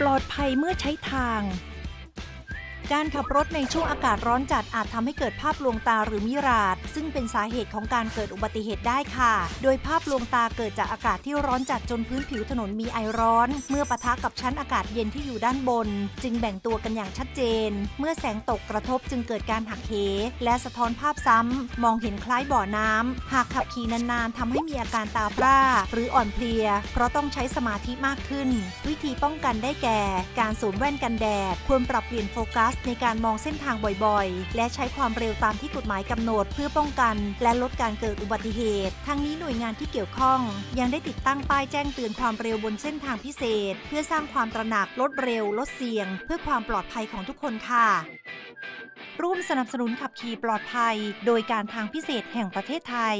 ปลอดภัยเมื่อใช้ทาง การขับรถในช่วงอากาศร้อนจัดอาจทำให้เกิดภาพลวงตาหรือมิราด ซึ่งเป็นสาเหตุของการเกิดอุบัติเหตุได้ค่ะ โดยภาพลวงตาเกิดจากอากาศที่ร้อนจัดจนพื้นผิวถนนมีไอร้อน เมื่อปะทะกับชั้นอากาศเย็นที่อยู่ด้านบน จึงแบ่งตัวกันอย่างชัดเจน เมื่อแสงตกกระทบจึงเกิดการหักเห และสะท้อนภาพซ้ำมองเห็นคล้ายบ่อน้ำหากขับขี่นานๆทำให้มีอาการตาพร่า หรืออ่อนเพลีย เพราะต้องใช้สมาธิมากขึ้น วิธีป้องกันได้แก่ การสวมแว่นกันแดด ควรปรับเปลี่ยนโฟกัสในการมองเส้นทางบ่อยๆ และใช้ความเร็วตามที่กฎหมายกำหนดเพื่อป้องกัน และลดการเกิดอุบัติเหตุ ทั้งนี้หน่วยงานที่เกี่ยวข้อง ยังได้ติดตั้งป้ายแจ้งเตือนความเร็วบนเส้นทางพิเศษ เพื่อสร้างความตระหนักลดเร็ว ลดเสี่ยง เพื่อความปลอดภัยของทุกคนค่ะ ร่วมสนับสนุนขับขี่ปลอดภัย โดยการทางพิเศษแห่งประเทศไทย